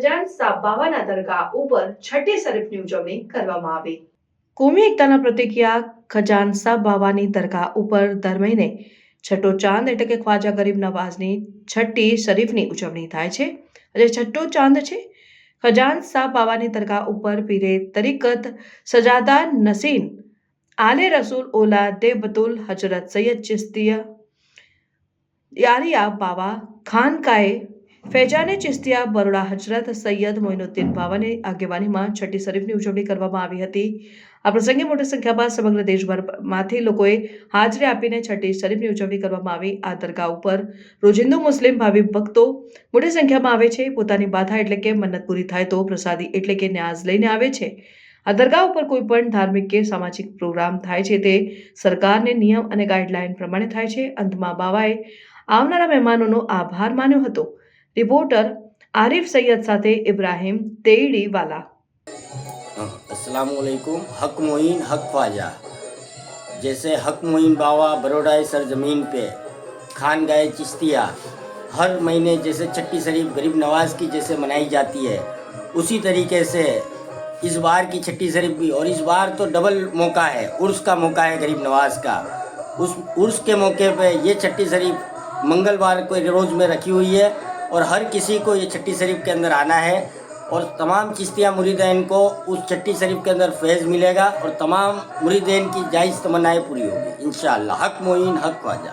ખજાનસા બાવાના દરગાહ ઉપર છઠ્ઠી શરીફની ઉજવણી કરવામાં આવી. કોમી એકતાના પ્રતિક્રિયા ખજાનસા બાવાની દરગાહ ઉપર દર મહિને છઠ્ઠો ચાંદ એટલે કે ખ્વાજા ગરીબ નવાઝની છઠ્ઠી શરીફની ઉજવણી થાય છે. આજે છઠ્ઠો ચાંદ છે. ખજાનસા બાવાની દરગાહ ઉપર પીરે તરીકત સજાદા નસીન આલે રસૂલ ઓલા દેબતુલ હજરત સૈયદ ચિસ્તીય યારિયા બાવા ખાનકાએ ફૈજાને ચિસ્તિયા, બરોડા હજરત સૈયદ મોઇનુદ્દીન બાવાની આગેવાનીમાં છઠ્ઠી શરીફની ઉજવણી કરવામાં આવી હતી. આ પ્રસંગે મોટી સંખ્યામાં સમગ્ર દેશભરમાંથી લોકોએ હાજરી આપીને છઠ્ઠી શરીફની ઉજવણી કરવામાં આવી. આ દરગાહ ઉપર રોજિંદુ મુસ્લિમ ભાવિ ભક્તો મોટી સંખ્યામાં આવે છે. પોતાની બાધા એટલે કે મન્નત પૂરી થાય તો પ્રસાદી એટલે કે ન્યાઝ લઈને આવે છે. આ દરગાહ ઉપર કોઈ પણ ધાર્મિક કે સામાજિક પ્રોગ્રામ થાય છે તે સરકારને નિયમ અને ગાઈડલાઈન પ્રમાણે થાય છે. અંતમાં બાવાએ આવનારા મહેમાનોનો આભાર માન્યો હતો. રિપોર્ટર આરિફ સૈયદ સાથે ઇબ્રાહિમ તેઈડી વાલા असलकुम हक मोइन हक ख्वाजा जैसे हक मोइन बाबा बड़ोड़ा सरजमीन पे खान गए चिश्तिया हर महीने जैसे छठी शरीफ गरीब नवाज की जैसे मनाई जाती है उसी तरीके से इस बार की छठी शरीफ भी और इस बार तो डबल मौका है उर्स का मौका है गरीब नवाज का उस उर्स के मौके पे ये छठी शरीफ मंगलवार को रोज़ में रखी हुई है और हर किसी को ये छट्टी शरीफ के अंदर आना है और तमाम चिश्तिया मुरीदैन को उस छट्टी शरीफ के अंदर फैज़ मिलेगा और तमाम मुरीदैन की जायज़ तमन्नाएँ पूरी होगी इन हक मोइन हक ख्वाजा।